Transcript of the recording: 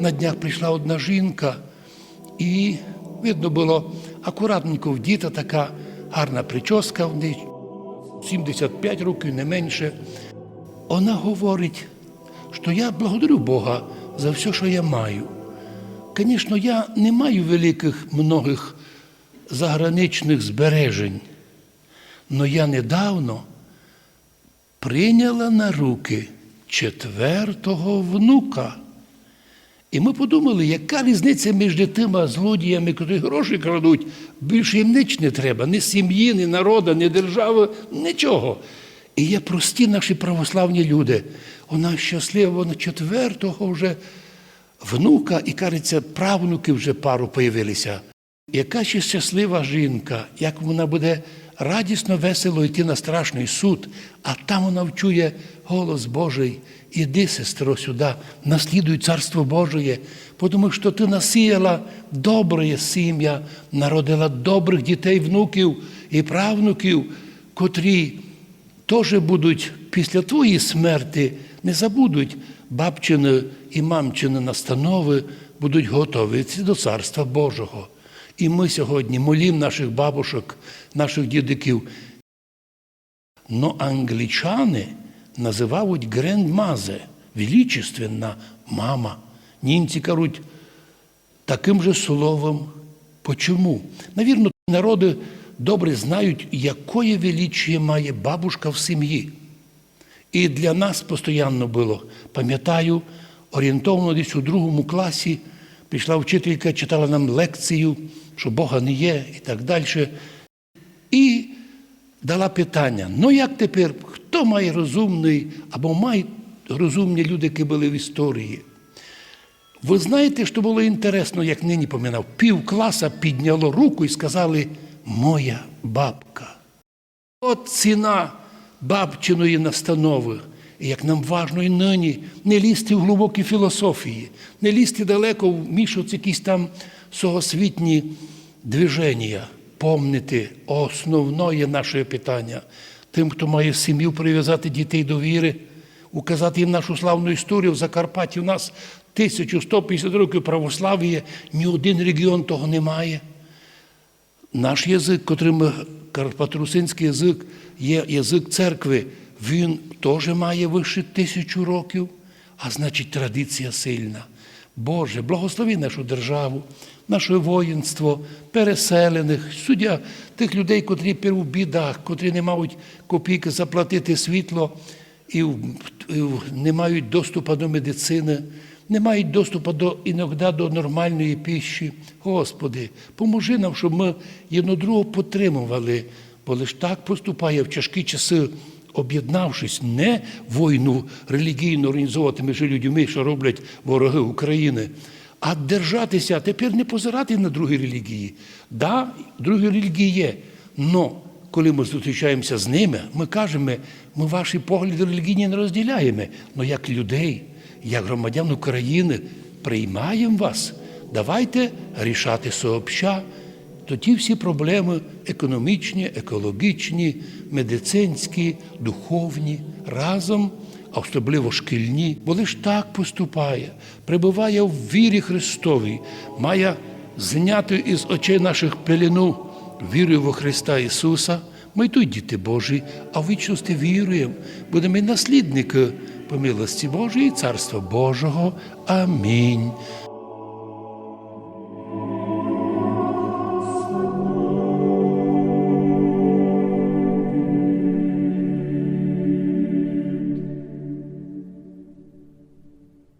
На днях прийшла одна жінка, і видно було акуратненько вдіта така гарна прическа в неї, 75 років, не менше. Вона говорить, що я благодарю Бога за все, що я маю. Звісно, я не маю великих многих заграничних збережень, але я недавно прийняла на руки четвертого внука. І ми подумали, яка різниця між тими злодіями, які гроші крадуть, більше їм ніч не треба, ні сім'ї, ні народу, ні держави, нічого. І є прості наші православні люди. Вона щаслива, вона четвертого вже внука, і кажеться, правнуки вже пару появилися. Яка ще щаслива жінка, як вона буде радісно, весело йти на страшний суд, а там вона вчує голос Божий. Іди, сестро, сюди, наслідуй Царство Божие, тому що ти насіяла добре сім'я, народила добрих дітей, внуків і правнуків, котрі теж будуть після твоєї смерти, не забудуть бабчини і мамчини настанови, будуть готові до Царства Божого. І ми сьогодні молім наших бабушок, наших дідиків. Но англічани називають грендмазе, величественна мама. Німці кажуть таким же словом. Почому? Навірно, народи добре знають, якої величіє має бабушка в сім'ї. І для нас постійно було. Пам'ятаю, орієнтовно десь у другому класі прийшла вчителька, читала нам лекцію, що Бога не є і так далі. І дала питання: ну як тепер, хто має розумний або мають розумні люди, які були в історії? Ви знаєте, що було інтересно, як нині поминав, пів класа підняло руку і сказали Моя бабка. От ціна бабчиної настанови. І як нам важно і нині не лізти в глибокі філософії, не лізти далеко в мішать якісь там согосвітні движення, помнити основне наше питання тим, хто має сім'ю прив'язати дітей до віри, указати їм нашу славну історію в Закарпатті. У нас 1150 років православ'я, ні один регіон того не має. Наш язик, котрим карпатрусинський язик, є язик церкви, він теж має вище тисячу років, а значить традиція сильна. Боже, благослови нашу державу, наше воїнство, переселених, суддя тих людей, котрі у бідах, котрі не мають копійки заплатити світло і, в- в- не мають доступу до медицини, не мають доступу до іноді до нормальної пищі. Господи, поможи нам, щоб ми єдно другого підтримували, бо лише так поступає в тяжкі часи, об'єднавшись, не війну релігійно організовувати між людьми, що роблять вороги України, а держатися, а тепер не позирати на другі релігії. Да, другі релігії є, але коли ми зустрічаємося з ними, ми кажемо, ми ваші погляди релігійні не розділяємо, але як людей, як громадян України приймаємо вас. Давайте рішати сообща. Тоді всі проблеми економічні, екологічні, медицинські, духовні разом, а особливо шкільні, бо лиш так поступає, прибуває в вірі Христовій, має зняти із очей наших пелену вірою во Христа Ісуса. Ми тут діти Божі, а в вічності віруємо, будемо наслідники по милості Божої і Царства Божого. Амінь.